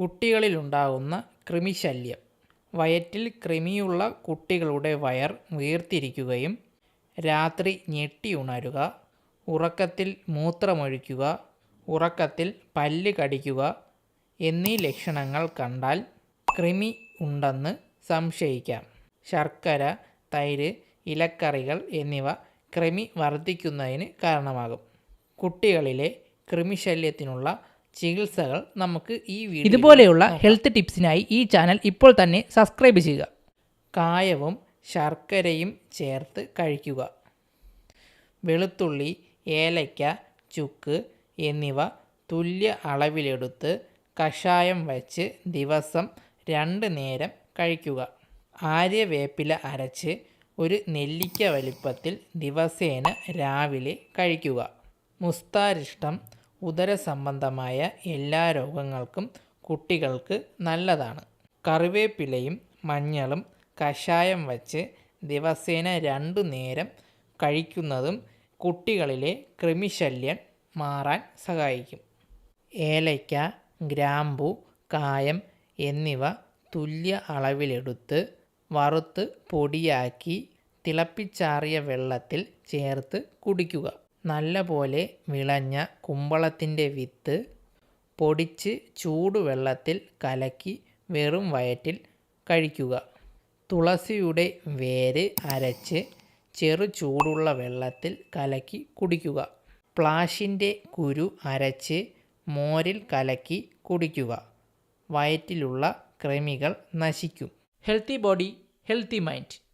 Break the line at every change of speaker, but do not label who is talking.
കുട്ടികളിലുണ്ടാകുന്ന കൃമിശല്യം. വയറ്റിൽ കൃമിയുള്ള കുട്ടികളുടെ വയർ വീർത്തിരിക്കുകയും രാത്രി ഞെട്ടി ഉണരുക ഉറക്കത്തിൽ മൂത്രമൊഴിക്കുക ഉറക്കത്തിൽ പല്ല് കടിക്കുക എന്നീ ലക്ഷണങ്ങൾ കണ്ടാൽ കൃമി ഉണ്ടെന്ന് സംശയിക്കാം. ശർക്കര തൈര് ഇലക്കറികൾ എന്നിവ കൃമി വർദ്ധിക്കുന്നതിന് കാരണമാകും. കുട്ടികളിലെ കൃമിശല്യത്തിനുള്ള ചികിത്സകൾ നമുക്ക് ഈ വീഡിയോ
ഇതുപോലെയുള്ള ഹെൽത്ത് ടിപ്സിനായി ഈ ചാനൽ ഇപ്പോൾ തന്നെ സബ്സ്ക്രൈബ് ചെയ്യുക.
കായവും ശർക്കരയും ചേർത്ത് കഴിക്കുക. വെളുത്തുള്ളി ഏലയ്ക്ക ചുക്ക് എന്നിവ തുല്യ അളവിലെടുത്ത് കഷായം വച്ച് ദിവസം രണ്ട് നേരം കഴിക്കുക. ആര്യവേപ്പില അരച്ച് ഒരു നെല്ലിക്ക വലിപ്പത്തിൽ ദിവസേന രാവിലെ കഴിക്കുക. മുസ്താരിഷ്ടം ഉദര സംബന്ധമായ എല്ലാ രോഗങ്ങൾക്കും കുട്ടികൾക്ക് നല്ലതാണ്. കറിവേപ്പിലയും മഞ്ഞളും കഷായം വച്ച് ദിവസേന രണ്ടു നേരം കഴിക്കുന്നതും കുട്ടികളിലെ കൃമിശല്യം മാറാൻ സഹായിക്കും. ഏലയ്ക്ക ഗ്രാമ്പു കായം എന്നിവ തുല്യ അളവിലെടുത്ത് വറുത്ത് പൊടിയാക്കി തിളപ്പിച്ചാറിയ വെള്ളത്തിൽ ചേർത്ത് കുടിക്കുക. നല്ലപോലെ വിളഞ്ഞ കുമ്പളത്തിന്റെ വിത്ത് പൊടിച്ച് ചൂടുവെള്ളത്തിൽ കലക്കി വെറും വയറ്റിൽ കഴിക്കുക. തുളസിയുടെ വേര് അരച്ച് ചെറു ചൂടുള്ള വെള്ളത്തിൽ കലക്കി കുടിക്കുക. പ്ലാഷിന്റെ കുരു അരച്ച് മോരിൽ കലക്കി കുടിക്കുക. വയറ്റിലുള്ള കൃമികൾ നശിക്കും.
Healthy body healthy mind.